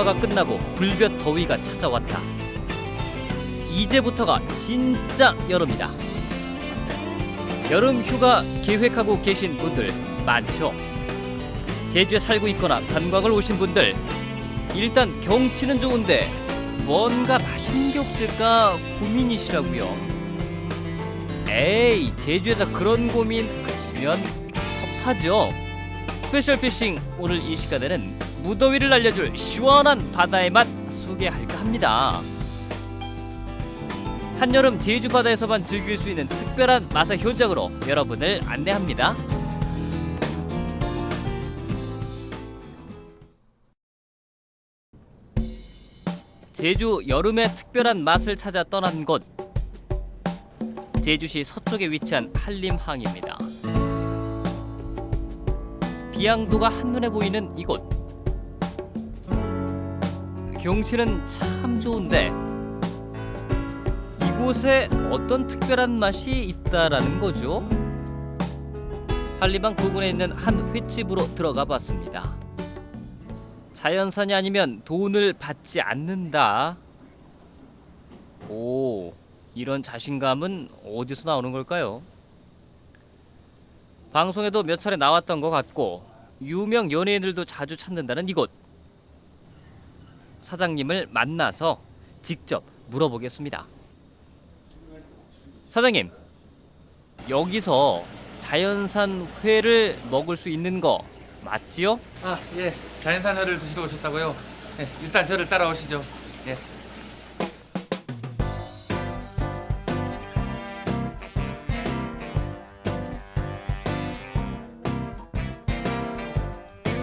장마가 끝나고 불볕 더위가 찾아왔다. 이제부터가 진짜 여름이다. 여름 휴가 계획하고 계신 분들 많죠. 제주에 살고 있거나 관광을 오신 분들 일단 경치는 좋은데 뭔가 맛있는 게 없을까 고민이시라고요. 에이 제주에서 그런 고민 하시면 섭하죠. 스페셜 피싱 오늘 이 시간에는 무더위를 날려줄 시원한 바다의 맛 소개할까 합니다. 한여름 제주 바다에서만 즐길 수 있는 특별한 맛의 현장으로 여러분을 안내합니다. 제주 여름의 특별한 맛을 찾아 떠난 곳 제주시 서쪽에 위치한 한림항입니다. 비양도가 한눈에 보이는 이곳 경치는 참 좋은데 이곳에 어떤 특별한 맛이 있다라는 거죠? 한림항 부근에 있는 한 횟집으로 들어가 봤습니다. 자연산이 아니면 돈을 받지 않는다. 오, 이런 자신감은 어디서 나오는 걸까요? 방송에도 몇 차례 나왔던 것 같고 유명 연예인들도 자주 찾는다는 이곳. 사장님을 만나서 직접 물어보겠습니다. 사장님, 여기서 자연산 회를 먹을 수 있는 거 맞지요? 아, 예. 자연산 회를 드시러 오셨다고요? 예, 일단 저를 따라오시죠. 예.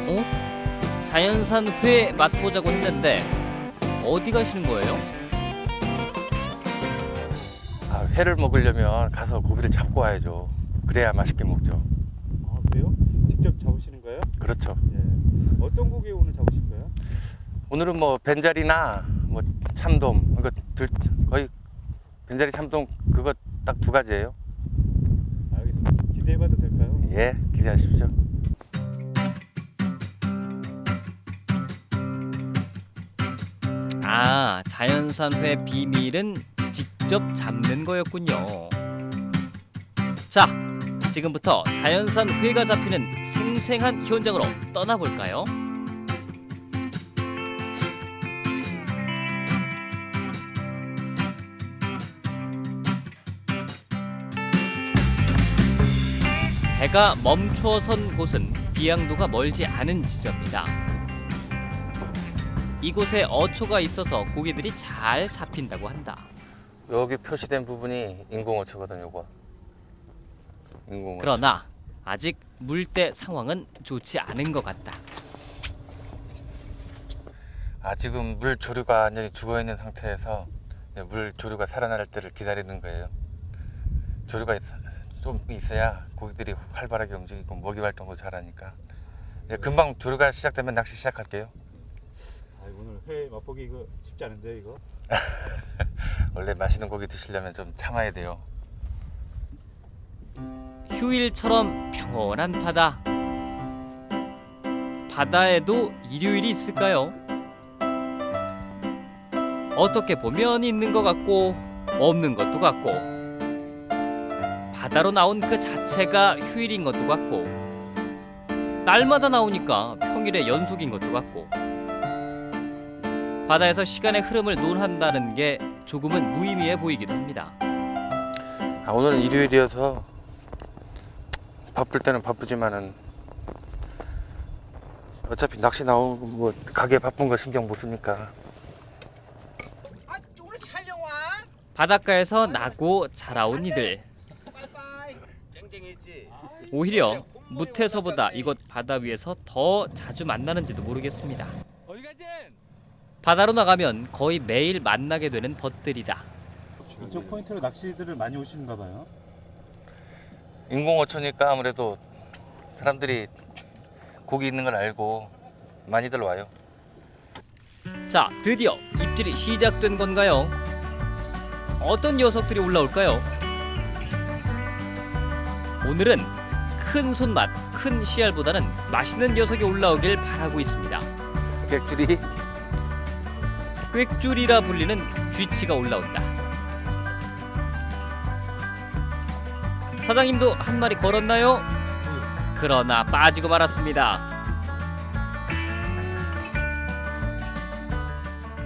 어? 자연산 회 맛보자고 했는데 어디 가시는 거예요? 아, 회를 먹으려면 가서 고기를 잡고 와야죠. 그래야 맛있게 먹죠. 아 그래요? 직접 잡으시는 거예요? 그렇죠. 예. 어떤 고기 오늘 잡으실 거예요? 오늘은 뭐 벤자리나 뭐 참돔 이거 들, 거의 벤자리 참돔 그거 딱 두 가지예요. 알겠습니다. 기대해봐도 될까요? 예, 기대하십시오. 자연산 회 비밀은 직접 잡는 거였군요. 자, 지금부터 자연산 회가 잡히는 생생한 현장으로 떠나볼까요? 배가 멈춰선 곳은 비양도가 멀지 않은 지점입니다. 이곳에 어초가 있어서 고기들이 잘 잡힌다고 한다. 여기 표시된 부분이 인공어초거든 요거. 인공어초. 그러나 아직 물때 상황은 좋지 않은 것 같다. 아 지금 물 조류가 완전히 죽어 있는 상태에서 이제 물 조류가 살아날 때를 기다리는 거예요. 조류가 있, 좀 있어야 고기들이 활발하게 움직이고 먹이 활동도 잘하니까 이제 금방 조류가 시작되면 낚시 시작할게요. 아 오늘 회 맛보기 이거 쉽지 않은데 이거. 원래 맛있는 고기 드시려면 좀 참아야 돼요. 휴일처럼 평온한 바다. 바다에도 일요일이 있을까요? 어떻게 보면 있는 것 같고 없는 것도 같고 바다로 나온 그 자체가 휴일인 것도 같고 날마다 나오니까 평일의 연속인 것도 같고 바다에서 시간의 흐름을 논한다는 게 조금은 무의미해 보이기도 합니다. 아, 오늘은 일요일이어서 바쁠 때는 바쁘지만은 어차피 낚시 나오고 뭐 가게 바쁜 거 신경 못 쓰니까 아, 오늘 촬영 와? 바닷가에서 나고 자라온 이들 빠이빠이. 오히려 무태서보다 이곳 바다 위에서 더 자주 만나는지도 모르겠습니다. 어디 가지? 바다로 나가면 거의 매일 만나게 되는 벗들이다. 이쪽 포인트로 낚시들을 많이 오시는가 봐요. 인공어초니까 아무래도 사람들이 고기 있는 걸 알고 많이들 와요. 자, 드디어 입질이 시작된 건가요? 어떤 녀석들이 올라올까요? 오늘은 큰 손맛, 큰 씨알보다는 맛있는 녀석이 올라오길 바라고 있습니다. 객줄이 꽥줄이라 불리는 쥐치가 올라온다. 사장님도 한 마리 걸었나요? 그러나 빠지고 말았습니다.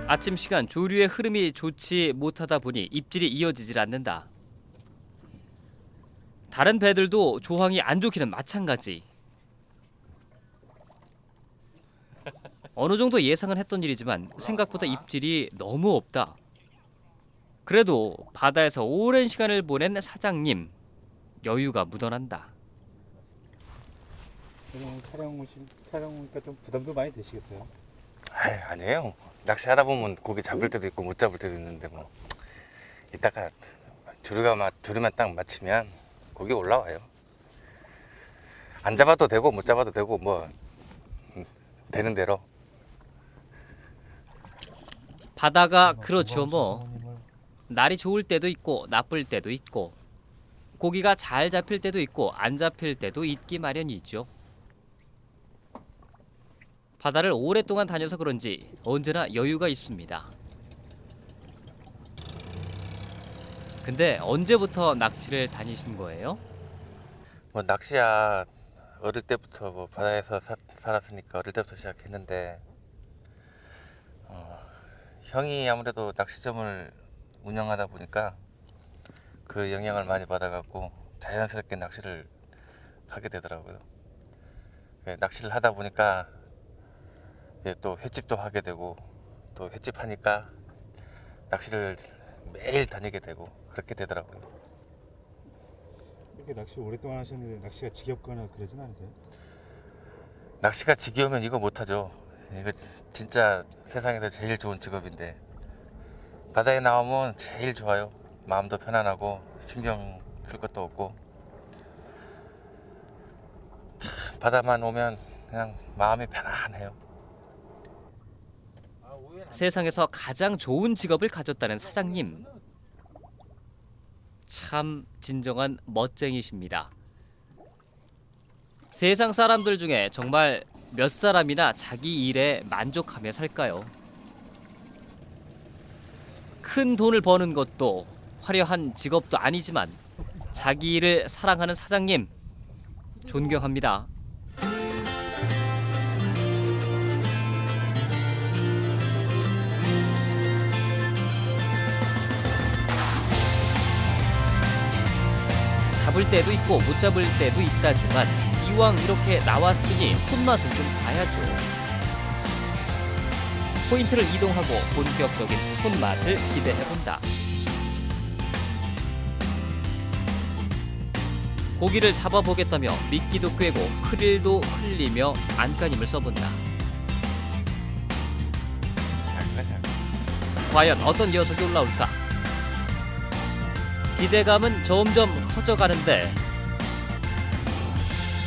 아침 시간 조류의 흐름이 좋지 못하다 보니 입질이 이어지질 않는다. 다른 배들도 조항이 안 좋기는 마찬가지. 어느 정도 예상은 했던 일이지만 생각보다 입질이 너무 없다. 그래도 바다에서 오랜 시간을 보낸 사장님 여유가 묻어난다. 촬영 오시 촬영 오니까 좀 부담도 많이 되시겠어요? 아이, 아니에요. 낚시하다 보면 고기 잡을 때도 있고 못 잡을 때도 있는데 뭐 이따가 조류가 막 조류만 딱 맞추면 고기 올라와요. 안 잡아도 되고 못 잡아도 되고 뭐 음, 되는 대로. 바다가 그렇죠 뭐 날이 좋을 때도 있고 나쁠 때도 있고 고기가 잘 잡힐 때도 있고 안 잡힐 때도 있기 마련이죠. 바다를 오랫동안 다녀서 그런지 언제나 여유가 있습니다. 근데 언제부터 낚시를 다니신 거예요? 뭐 낚시야 어릴 때부터 뭐 바다에서 사- 살았으니까 어릴 때부터 시작했는데 어, 형이 아무래도 낚시점을 운영하다 보니까 그 영향을 많이 받아갖고 자연스럽게 낚시를 하게 되더라고요. 예, 낚시를 하다 보니까 또 횟집도 하게 되고 또 횟집 하니까 낚시를 매일 다니게 되고 그렇게 되더라고요. 이렇게 낚시 오랫동안 하셨는데 낚시가 지겹거나 그러진 않으세요? 낚시가 지겨우면 이거 못하죠. 이거 진짜 세상에서 제일 좋은 직업인데 바다에 나오면 제일 좋아요. 마음도 편안하고 신경 쓸 것도 없고 참, 바다만 오면 그냥 마음이 편안해요. 세상에서 가장 좋은 직업을 가졌다는 사장님. 참 진정한 멋쟁이십니다. 세상 사람들 중에 정말 몇 사람이나 자기 일에 만족하며 살까요? 큰 돈을 버는 것도 화려한 직업도 아니지만 자기 일을 사랑하는 사장님 존경합니다. 잡을 때도 있고 못 잡을 때도 있다지만 이왕 이렇게 나왔으니 손맛을 좀 봐야죠. 포인트를 이동하고 본격적인 손맛을 기대해본다. 고기를 잡아보겠다며 미끼도 꿰고 크릴도 흘리며 안간힘을 써본다. 과연 어떤 녀석이 올라올까? 기대감은 점점 커져가는데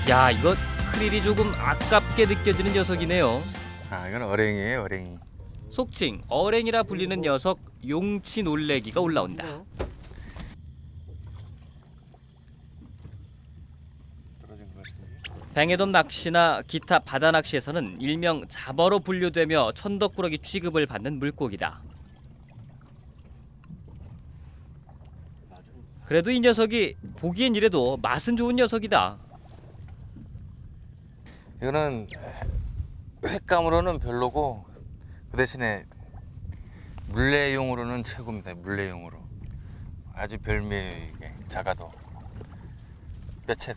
야 이거 크릴이 조금 아깝게 느껴지는 녀석이네요 아 이건 어랭이에요 어랭이. 속칭 어랭이라 불리는 녀석 용치 놀래기가 올라온다. 뱅에돔 낚시나 기타 바다 낚시에서는 일명 잡어로 분류되며 천덕꾸러기 취급을 받는 물고기다 그래도 이 녀석이 보기엔 이래도 맛은 좋은 녀석이다 이거는 횟감으로는 별로고 그 대신에 물레용으로는 최고입니다. 물레용으로 아주 별미예요 이게 작아도 뼈채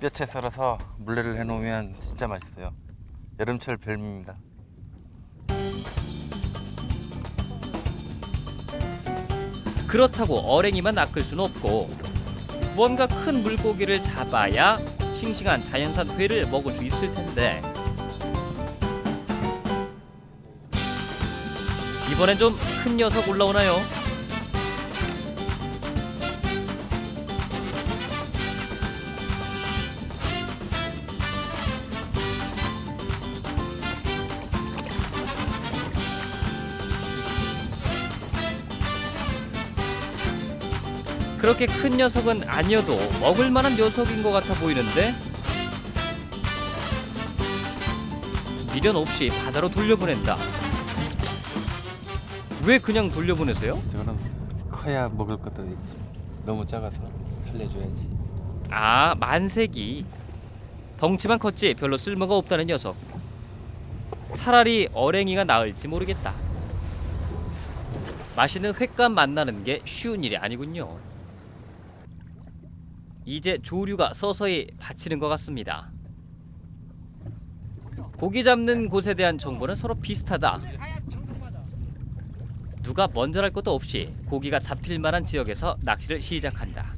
뼈채 썰어서 물레를 해놓으면 진짜 맛있어요. 여름철 별미입니다. 그렇다고 어랭이만 낚을 수는 없고 뭔가 큰 물고기를 잡아야 싱싱한 자연산 회를 먹을 수 있을 텐데 이번엔 좀 큰 녀석 올라오나요? 그렇게 큰 녀석은 아니어도 먹을 만한 녀석인 것 같아 보이는데 미련 없이 바다로 돌려보낸다. 왜 그냥 돌려보내세요? 저거는 커야 먹을 것도 있지. 너무 작아서 살려줘야지. 아 만색이 덩치만 컸지 별로 쓸모가 없다는 녀석 차라리 어랭이가 나을지 모르겠다 맛있는 횟감 만나는 게 쉬운 일이 아니군요 이제 조류가 서서히 받치는 것 같습니다 고기 잡는 곳에 대한 정보는 서로 비슷하다 누가 먼저 할 것도 없이 고기가 잡힐 만한 지역에서 낚시를 시작한다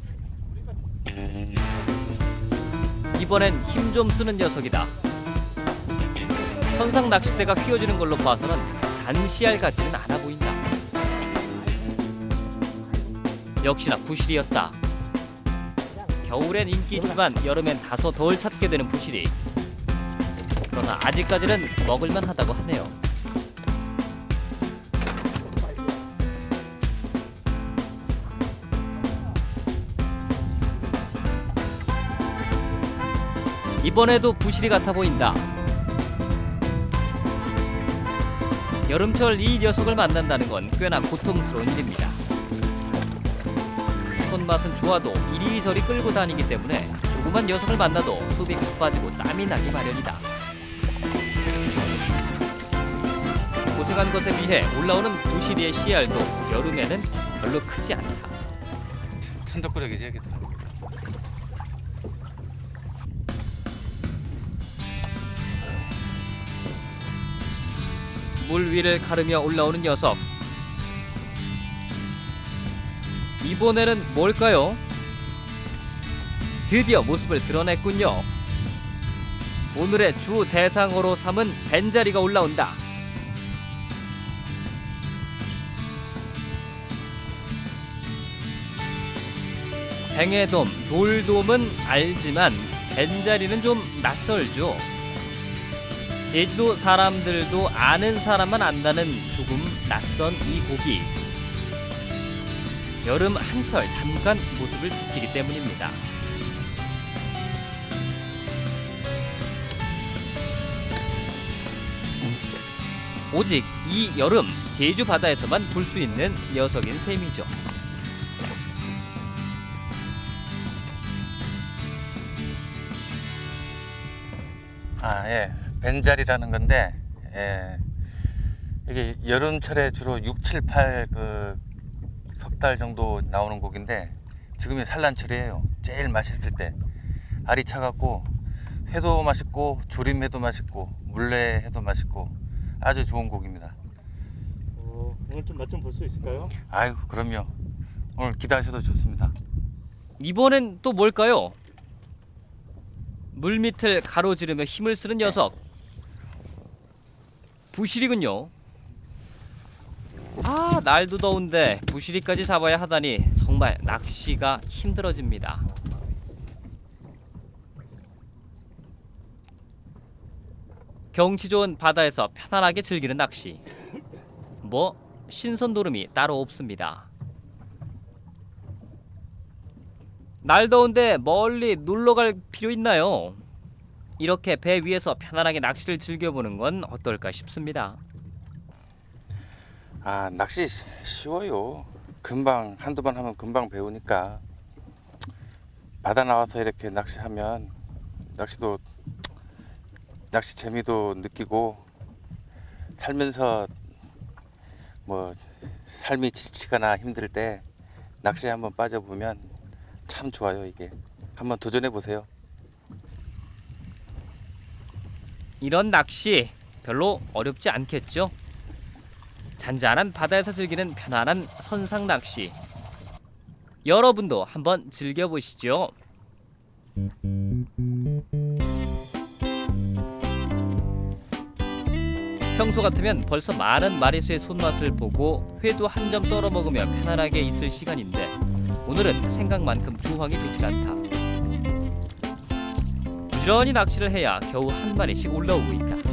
이번엔 힘 좀 쓰는 녀석이다. 선상 낚싯대가 휘어지는 걸로 봐서는 잔시알 같지는 않아 보인다. 역시나 부실이었다. 겨울엔 인기 있지만 여름엔 다소 덜 찾게 되는 부실이. 그러나 아직까지는 먹을만 하다고 하네요. 이번에도 부실이 같아 보인다. 여름철 이 녀석을 만난다는 건 꽤나 고통스러운 일입니다. 손맛은 좋아도 이리저리 끌고 다니기 때문에 조그만 녀석을 만나도 수비 급 빠지고 땀이 나기 마련이다. 고생한 것에 비해 올라오는 부실이의 씨알도 여름에는 별로 크지 않다. 천덕꾸러기 해야겠다. 물 위를 가르며 올라오는 녀석. 이번에는 뭘까요? 드디어 모습을 드러냈군요. 오늘의 주 대상으로 삼은 벤자리가 올라온다. 뱅에돔, 돌돔은 알지만 벤자리는 좀 낯설죠. 제주도 사람들도 아는 사람만 안다는 조금 낯선 이 고기. 여름 한철 잠깐 모습을 비치기 때문입니다. 오직 이 여름 제주 바다에서만 볼 수 있는 녀석인 셈이죠. 아, 예. 벤자리라는 건데, 예. 이게 여름철에 주로 6, 7, 8, 그, 석 달 정도 나오는 고기인데, 지금이 산란철이에요. 제일 맛있을 때. 알이 차갑고, 회도 맛있고, 조림회도 맛있고, 물레회도 맛있고, 아주 좋은 고기입니다. 어, 오늘 좀 맛 좀 볼 수 있을까요? 아유, 그럼요. 오늘 기대하셔도 좋습니다. 이번엔 또 뭘까요? 물밑을 가로지르며 힘을 쓰는 녀석. 부실이군요. 아, 날도 더운데 부실이까지 잡아야 하다니 정말 낚시가 힘들어집니다. 경치 좋은 바다에서 편안하게 즐기는 낚시. 뭐 신선 노름이 따로 없습니다. 날 더운데 멀리 놀러 갈 필요 있나요? 이렇게 배 위에서 편안하게 낚시를 즐겨보는 건 어떨까 싶습니다. 아, 낚시 쉬- 쉬워요. 금방 한두 번 하면 금방 배우니까 바다 나와서 이렇게 낚시하면 낚시도 낚시 재미도 느끼고 살면서 뭐 삶이 지치거나 힘들 때 낚시에 한번 빠져보면 참 좋아요 이게 한번 도전해 보세요. 이런 낚시 별로 어렵지 않겠죠? 잔잔한 바다에서 즐기는 편안한 선상 낚시. 여러분도 한번 즐겨보시죠. 평소 같으면 벌써 많은 마리수의 손맛을 보고 회도 한 점 썰어 먹으며 편안하게 있을 시간인데 오늘은 생각만큼 조항이 좋지 않다. 부지런히 낚시를 해야 겨우 한 마리씩 올라오고 있다.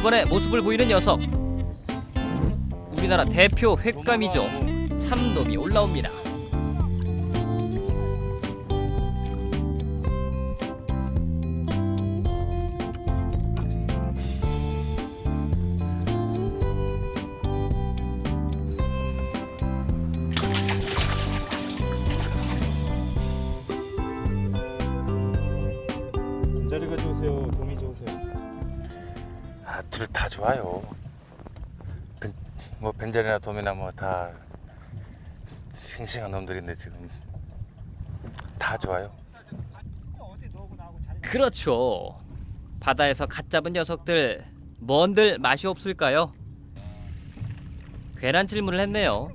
이번에 모습을 보이는 녀석. 우리나라 대표 횟감이죠. 참돔이 올라옵니다. 자리 가져오세요. 아, 둘다 좋아요. 벤, 뭐 벤젤이나 돔이나 뭐 다 싱싱한 놈들인데 지금 다 좋아요. 그렇죠. 바다에서 갓 잡은 녀석들 뭔들 맛이 없을까요? 괜한 질문을 했네요.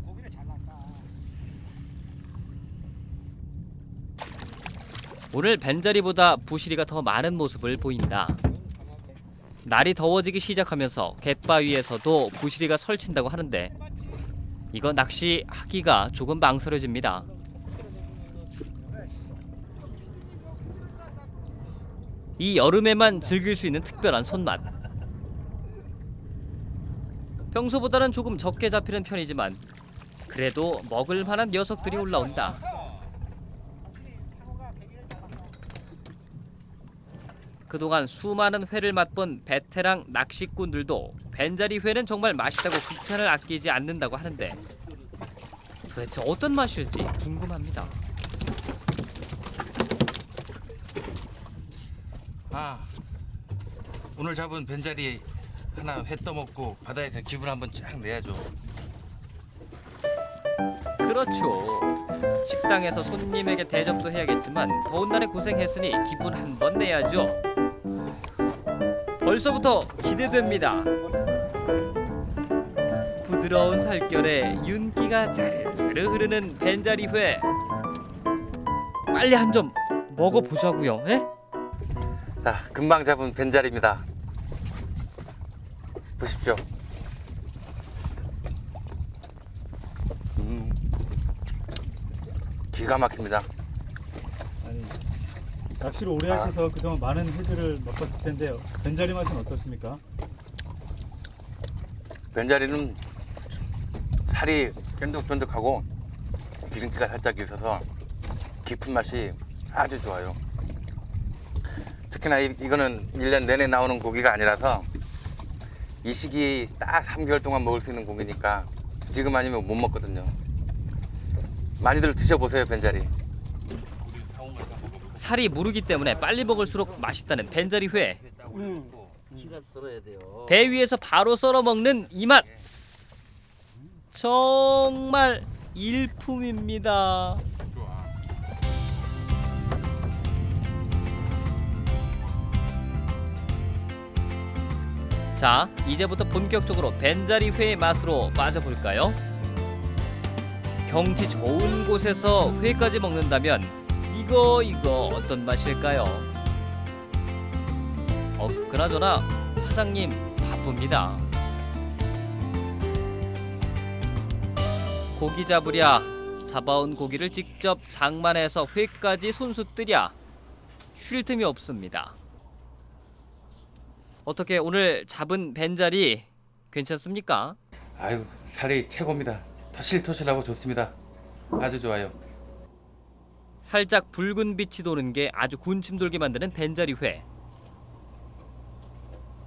오늘 벤자리보다 부시리가 더 많은 모습을 보인다. 날이 더워지기 시작하면서 갯바위에서도 부시리가 설친다고 하는데 이거 낚시하기가 조금 망설여집니다. 이 여름에만 즐길 수 있는 특별한 손맛. 평소보다는 조금 적게 잡히는 편이지만 그래도 먹을 만한 녀석들이 올라온다. 그동안 수많은 회를 맛본 베테랑 낚시꾼들도 벤자리 회는 정말 맛있다고 극찬을 아끼지 않는다고 하는데 도대체 어떤 맛일지 궁금합니다. 아, 오늘 잡은 벤자리 하나 회 떠먹고 바다에서 기분 한번 쫙 내야죠. 그렇죠. 식당에서 손님에게 대접도 해야겠지만 더운 날에 고생했으니 기분 한번 내야죠. 벌써부터 기대됩니다. 부드러운 살결에 윤기가 자르르 흐르는 벤자리회. 빨리 한 점 먹어보자고요. 예? 자, 금방 잡은 벤자리입니다. 보십시오. 음, 기가 막힙니다. 낚시를 오래 아. 하셔서 그동안 많은 회들을 맛봤을 텐데요. 벤자리 맛은 어떻습니까? 벤자리는 살이 쫀득쫀득하고 기름기가 살짝 있어서 깊은 맛이 아주 좋아요. 특히나 이, 이거는 1년 내내 나오는 고기가 아니라서 이 시기 딱 3개월 동안 먹을 수 있는 고기니까 지금 아니면 못 먹거든요. 많이들 드셔보세요, 벤자리. 살이 무르기 때문에 빨리 먹을수록 맛있다는. 키가 썰어야 돼요. 배 위에서 바로 썰어 먹는 이 맛. 정말 일품입니다. 자, 이제부터 본격적으로 벤자리 회의 맛으로 빠져볼까요? 경치 좋은 곳에서 회까지 먹는다면 이거 이거 어떤 맛일까요? 어, 그나저나 사장님 바쁩니다. 고기 잡으랴 잡아온 고기를 직접 장만해서 회까지 손수 뜨랴 쉴 틈이 없습니다. 어떻게 오늘 잡은 벤자리 괜찮습니까? 아유, 살이 최고입니다. 토실토실하고 좋습니다. 아주 좋아요. 살짝 붉은 빛이 도는 게 아주 군침 돌게 만드는 벤자리 회.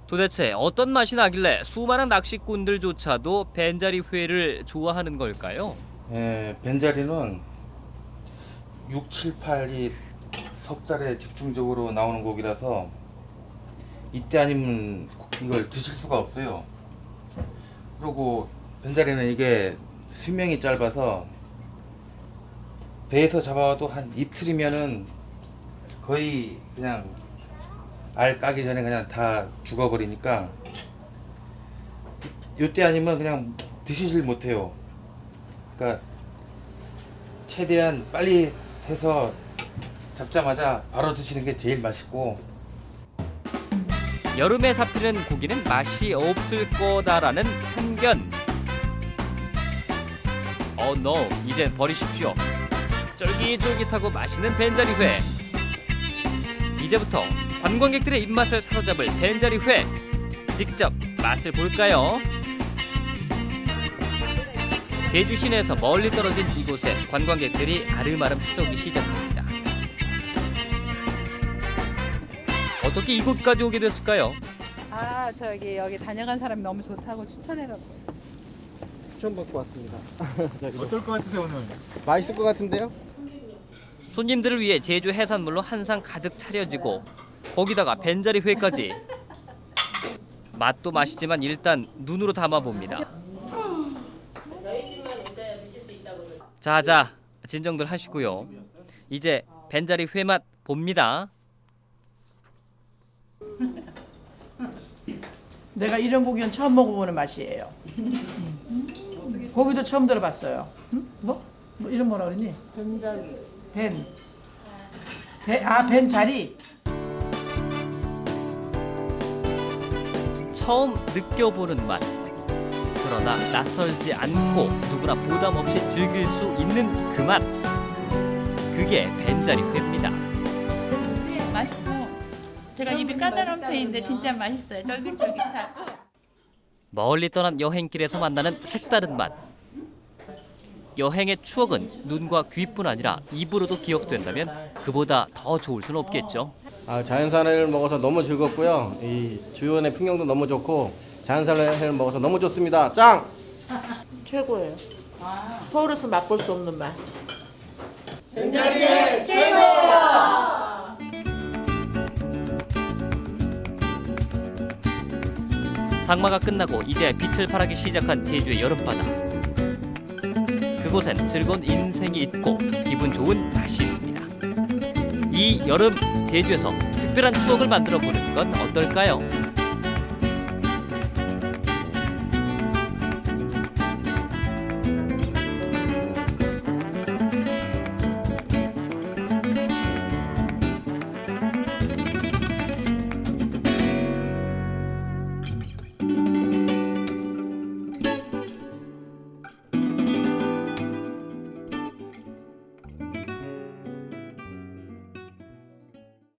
도대체 어떤 맛이 나길래 수많은 낚시꾼들조차도 벤자리 회를 좋아하는 걸까요? 예, 벤자리는 6, 7, 8이 석 달에 집중적으로 나오는 고기라서 이때 아니면 이걸 드실 수가 없어요. 그리고 벤자리는 이게 수명이 짧아서 배에서 잡아와도 한 이틀이면은 거의 그냥 알 까기 전에 그냥 다 죽어버리니까 이때 아니면 그냥 드시질 못해요. 그러니까 최대한 빨리 해서 잡자마자 바로 드시는 게 제일 맛있고 여름에 잡히는 고기는 맛이 없을 거다라는 편견. 어, 노, 이젠 버리십시오. 쫄깃쫄깃하고 맛있는 벤자리 회. 이제부터 관광객들의 입맛을 사로잡을 벤자리 회. 직접 맛을 볼까요? 제주 시내에서 멀리 떨어진 이곳에 관광객들이 아름아름 찾아오기 시작합니다. 어떻게 이곳까지 오게 됐을까요? 아 저기 여기 다녀간 사람이 너무 좋다고 추천해갖고 추천 받고 왔습니다. 어떨 것 같으세요 오늘? 맛있을 것 같은데요? 손님들을 위해 제주 해산물로 한 상 가득 차려지고 거기다가 벤자리 회까지. 맛도 맛이지만 일단 눈으로 담아 봅니다. 자자 진정들 하시고요. 이제 벤자리 회맛 봅니다. 내가 이런 고기는 처음 먹어보는 맛이에요. 고기도 처음 들어봤어요. 응? 뭐? 뭐 이런 뭐라 그러니? 벤자리. 벤. 배, 아, 벤 자리. 처음 느껴보는 맛. 그러나 낯설지 않고 누구나 부담 없이 즐길 수 있는 그 맛. 그게 벤자리 회입니다. 네, 맛있고 제가 입이 까다로운 편인데 진짜 맛있어요. 쫄깃쫄깃하고. 멀리 떠난 여행길에서 만나는 색다른 맛. 여행의 추억은 눈과 귀뿐 아니라 입으로도 기억된다면 그보다 더 좋을 수는 없겠죠. 아, 자연산을 먹어서 너무 즐겁고요. 이 주변의 풍경도 너무 좋고 자연산을 먹어서 너무 좋습니다. 짱! 최고예요. 서울에서 맛볼 수 없는 맛. 장마가 끝나고 이제 빛을 발하기 시작한 제주의 여름바다. 그곳엔 즐거운 인생이 있고 기분 좋은 맛이 있습니다. 이 여름 제주에서 특별한 추억을 만들어 보는 건 어떨까요?